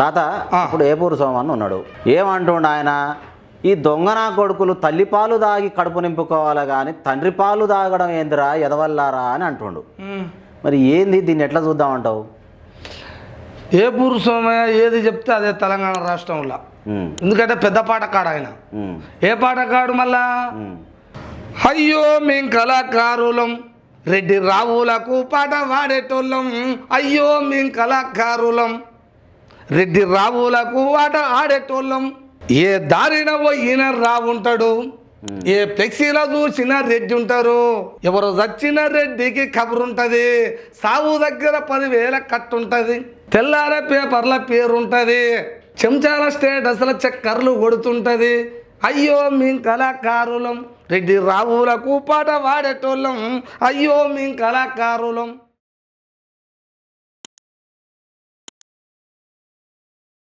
తాత ఇప్పుడు ఏపూరు సోమన్ ఉన్నాడు. ఏమంటుండు ఆయన? ఈ దొంగనా కొడుకులు తల్లి పాలు దాగి కడుపు నింపుకోవాలి కానీ తండ్రి పాలు తాగడం ఏందిరా ఎదవల్లారా అని అంటుండు. మరి ఏంది దీన్ని ఎట్లా చూద్దామంటావు? ఏ పురుషమయ్య ఏది చెప్తే అదే తెలంగాణ రాష్ట్రంలో. ఎందుకంటే పెద్ద పాటకాడు ఆయన. ఏ పాటకాడు మళ్ళా. అయ్యో మేం కళాకారులం రెడ్డి రావులకు పాట పాడేటోళ్ళం. అయ్యో మేం కళాకారులం. రెడ్డి రావులకు ఆట ఆడేటోళ్ళం. ఏ దారిన పోయిన రావుంటాడు. ఏ ఫ్లెక్సీలో చూసిన రెడ్డి ఉంటారు. ఎవరు చచ్చిన రెడ్డికి కబురుంటుంది. సావు దగ్గర పదివేల కట్టుంటుంది. తెల్లార పేపర్ల పేరుంటది. చెంచాల స్టేటస్ల చక్కర్లు కొడుతుంటది. అయ్యో మేం కళాకారులం. రెడ్డి రావులకు పాట వాడేటోళ్ళం అయ్యో మేం కళాకారులం.